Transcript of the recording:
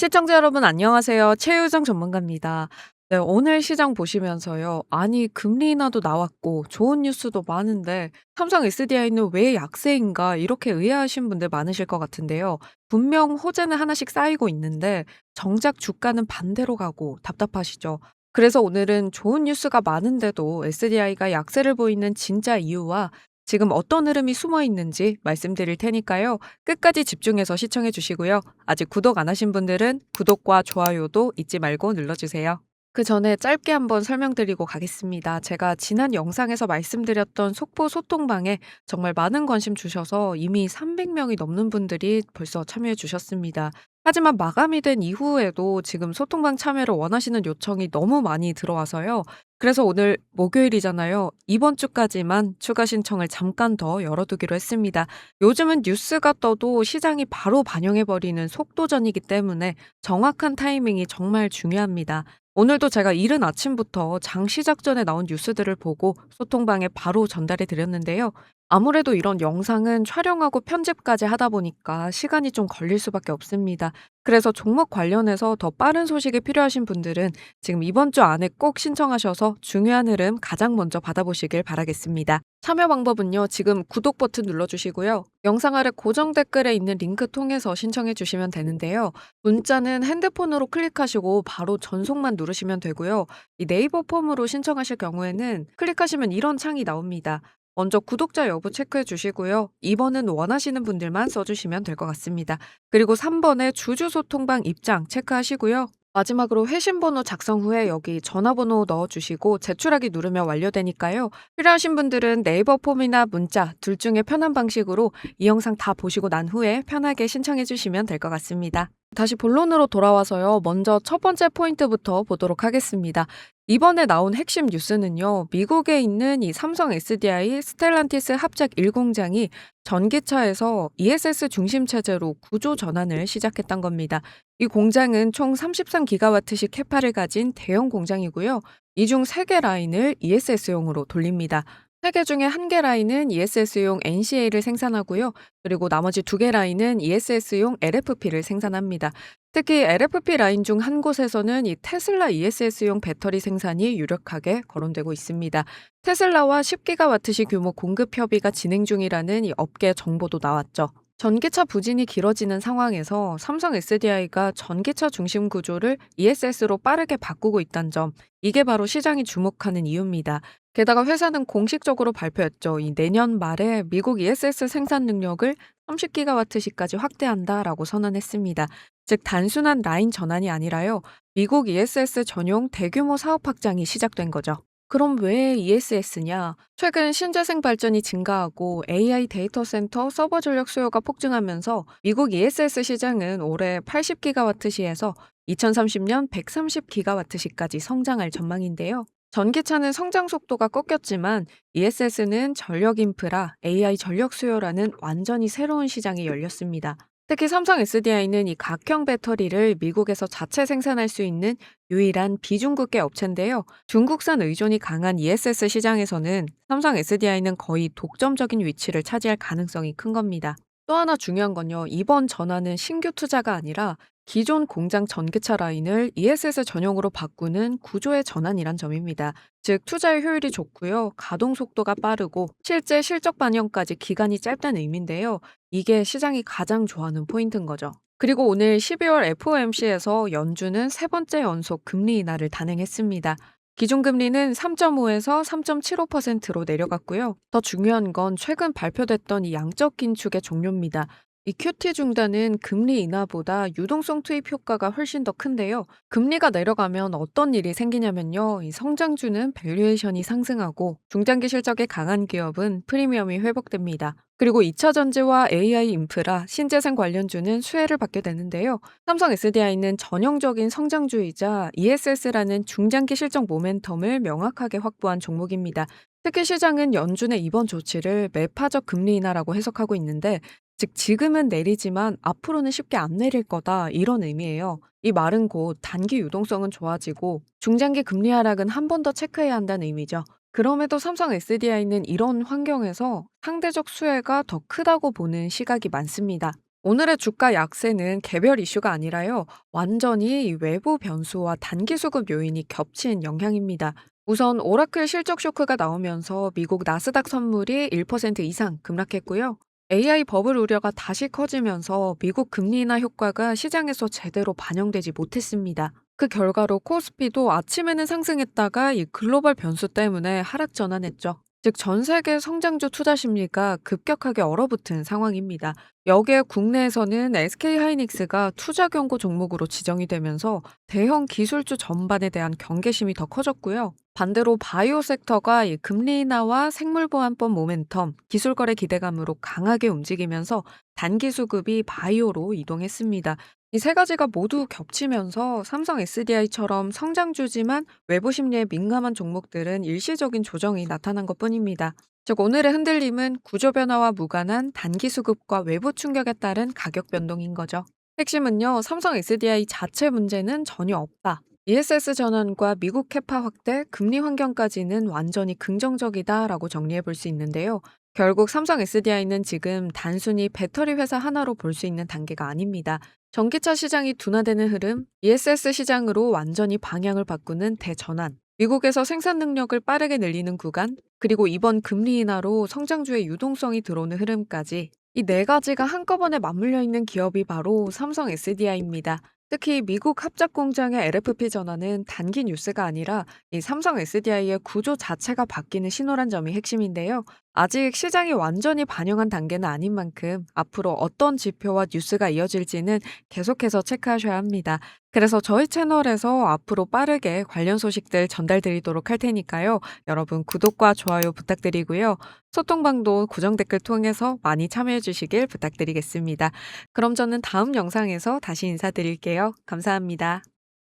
시청자 여러분 안녕하세요. 최유정 전문가입니다. 네, 오늘 시장 보시면서요. 아니, 금리 인하도 나왔고 좋은 뉴스도 많은데 삼성 SDI는 왜 약세인가 이렇게 의아하신 분들 많으실 것 같은데요. 분명 호재는 하나씩 쌓이고 있는데 정작 주가는 반대로 가고 답답하시죠. 그래서 오늘은 좋은 뉴스가 많은데도 SDI가 약세를 보이는 진짜 이유와 지금 어떤 흐름이 숨어 있는지 말씀드릴 테니까요. 끝까지 집중해서 시청해 주시고요. 아직 구독 안 하신 분들은 구독과 좋아요도 잊지 말고 눌러주세요. 그 전에 짧게 한번 설명드리고 가겠습니다. 제가 지난 영상에서 말씀드렸던 속보 소통방에 정말 많은 관심 주셔서 이미 300명이 넘는 분들이 벌써 참여해 주셨습니다. 하지만 마감이 된 이후에도 지금 소통방 참여를 원하시는 요청이 너무 많이 들어와서요. 그래서 오늘 목요일이잖아요. 이번 주까지만 추가 신청을 잠깐 더 열어두기로 했습니다. 요즘은 뉴스가 떠도 시장이 바로 반영해버리는 속도전이기 때문에 정확한 타이밍이 정말 중요합니다. 오늘도 제가 이른 아침부터 장 시작 전에 나온 뉴스들을 보고 소통방에 바로 전달해 드렸는데요. 아무래도 이런 영상은 촬영하고 편집까지 하다 보니까 시간이 좀 걸릴 수밖에 없습니다. 그래서 종목 관련해서 더 빠른 소식이 필요하신 분들은 지금 이번 주 안에 꼭 신청하셔서 중요한 흐름 가장 먼저 받아보시길 바라겠습니다. 참여 방법은요, 지금 구독 버튼 눌러주시고요. 영상 아래 고정 댓글에 있는 링크 통해서 신청해 주시면 되는데요. 문자는 핸드폰으로 클릭하시고 바로 전송만 누르시면 되고요. 이 네이버 폼으로 신청하실 경우에는 클릭하시면 이런 창이 나옵니다. 먼저 구독자 여부 체크해 주시고요. 2번은 원하시는 분들만 써주시면 될 것 같습니다. 그리고 3번에 주주 소통방 입장 체크하시고요. 마지막으로 회신번호 작성 후에 여기 전화번호 넣어주시고 제출하기 누르면 완료되니까요. 필요하신 분들은 네이버 폼이나 문자 둘 중에 편한 방식으로 이 영상 다 보시고 난 후에 편하게 신청해 주시면 될 것 같습니다. 다시 본론으로 돌아와서요. 먼저 첫 번째 포인트부터 보도록 하겠습니다. 이번에 나온 핵심 뉴스는요. 미국에 있는 이 삼성 SDI 스텔란티스 합작 1공장이 전기차에서 ESS 중심 체제로 구조 전환을 시작했던 겁니다. 이 공장은 총 33기가와트씩 캐파를 가진 대형 공장이고요. 이 중 3개 라인을 ESS용으로 돌립니다. 3개 중에 1개 라인은 ESS용 NCA를 생산하고요. 그리고 나머지 2개 라인은 ESS용 LFP를 생산합니다. 특히 LFP 라인 중 한 곳에서는 이 테슬라 ESS용 배터리 생산이 유력하게 거론되고 있습니다. 테슬라와 10기가와트시 규모 공급 협의가 진행 중이라는 이 업계 정보도 나왔죠. 전기차 부진이 길어지는 상황에서 삼성 SDI가 전기차 중심 구조를 ESS로 빠르게 바꾸고 있다는 점, 이게 바로 시장이 주목하는 이유입니다. 게다가 회사는 공식적으로 발표했죠. 이 내년 말에 미국 ESS 생산 능력을 30기가와트시까지 확대한다라고 선언했습니다. 즉 단순한 라인 전환이 아니라요. 미국 ESS 전용 대규모 사업 확장이 시작된 거죠. 그럼 왜 ESS냐? 최근 신재생 발전이 증가하고 AI 데이터 센터 서버 전력 수요가 폭증하면서 미국 ESS 시장은 올해 80기가와트시에서 2030년 130기가와트시까지 성장할 전망인데요. 전기차는 성장 속도가 꺾였지만 ESS는 전력 인프라, AI 전력 수요라는 완전히 새로운 시장이 열렸습니다. 특히 삼성 SDI는 이 각형 배터리를 미국에서 자체 생산할 수 있는 유일한 비중국계 업체인데요. 중국산 의존이 강한 ESS 시장에서는 삼성 SDI는 거의 독점적인 위치를 차지할 가능성이 큰 겁니다. 또 하나 중요한 건요. 이번 전환은 신규 투자가 아니라 기존 공장 전기차 라인을 ESS 전용으로 바꾸는 구조의 전환이란 점입니다. 즉 투자의 효율이 좋고요. 가동 속도가 빠르고 실제 실적 반영까지 기간이 짧다는 의미인데요. 이게 시장이 가장 좋아하는 포인트인 거죠. 그리고 오늘 12월 FOMC에서 연준은 세 번째 연속 금리 인하를 단행했습니다. 기준금리는 3.5에서 3.75%로 내려갔고요. 더 중요한 건 최근 발표됐던 이 양적 긴축의 종료입니다. 이 QT 중단은 금리 인하보다 유동성 투입 효과가 훨씬 더 큰데요. 금리가 내려가면 어떤 일이 생기냐면요. 이 성장주는 밸류에이션이 상승하고 중장기 실적에 강한 기업은 프리미엄이 회복됩니다. 그리고 2차 전지와 AI 인프라, 신재생 관련주는 수혜를 받게 되는데요. 삼성 SDI는 전형적인 성장주이자 ESS라는 중장기 실적 모멘텀을 명확하게 확보한 종목입니다. 특히 시장은 연준의 이번 조치를 매파적 금리 인하라고 해석하고 있는데 즉 지금은 내리지만 앞으로는 쉽게 안 내릴 거다 이런 의미예요. 이 말은 곧 단기 유동성은 좋아지고 중장기 금리 하락은 한 번 더 체크해야 한다는 의미죠. 그럼에도 삼성 SDI는 이런 환경에서 상대적 수혜가 더 크다고 보는 시각이 많습니다. 오늘의 주가 약세는 개별 이슈가 아니라요. 완전히 이 외부 변수와 단기 수급 요인이 겹친 영향입니다. 우선 오라클 실적 쇼크가 나오면서 미국 나스닥 선물이 1% 이상 급락했고요. AI 버블 우려가 다시 커지면서 미국 금리 인하 효과가 시장에서 제대로 반영되지 못했습니다. 그 결과로 코스피도 아침에는 상승했다가 이 글로벌 변수 때문에 하락 전환했죠. 즉, 전 세계 성장주 투자 심리가 급격하게 얼어붙은 상황입니다. 여기에 국내에서는 SK 하이닉스가 투자 경고 종목으로 지정이 되면서 대형 기술주 전반에 대한 경계심이 더 커졌고요. 반대로 바이오 섹터가 이 금리 인하와 생물보안법 모멘텀, 기술 거래 기대감으로 강하게 움직이면서 단기 수급이 바이오로 이동했습니다. 이세 가지가 모두 겹치면서 삼성 SDI처럼 성장주지만 외부 심리에 민감한 종목들은 일시적인 조정이 나타난 것 뿐입니다. 즉, 오늘의 흔들림은 구조 변화와 무관한 단기 수급과 외부 충격에 따른 가격 변동인 거죠. 핵심은요, 삼성 SDI 자체 문제는 전혀 없다. ESS 전환과 미국 캐파 확대, 금리 환경까지는 완전히 긍정적이다라고 정리해 볼 수 있는데요. 결국 삼성 SDI는 지금 단순히 배터리 회사 하나로 볼 수 있는 단계가 아닙니다. 전기차 시장이 둔화되는 흐름, ESS 시장으로 완전히 방향을 바꾸는 대전환, 미국에서 생산 능력을 빠르게 늘리는 구간, 그리고 이번 금리 인하로 성장주의 유동성이 들어오는 흐름까지 이 네 가지가 한꺼번에 맞물려 있는 기업이 바로 삼성 SDI입니다. 특히 미국 합작 공장의 LFP 전환은 단기 뉴스가 아니라 이 삼성 SDI의 구조 자체가 바뀌는 신호란 점이 핵심인데요. 아직 시장이 완전히 반영한 단계는 아닌 만큼 앞으로 어떤 지표와 뉴스가 이어질지는 계속해서 체크하셔야 합니다. 그래서 저희 채널에서 앞으로 빠르게 관련 소식들 전달드리도록 할 테니까요. 여러분 구독과 좋아요 부탁드리고요. 소통방도 고정 댓글 통해서 많이 참여해 주시길 부탁드리겠습니다. 그럼 저는 다음 영상에서 다시 인사드릴게요. 감사합니다.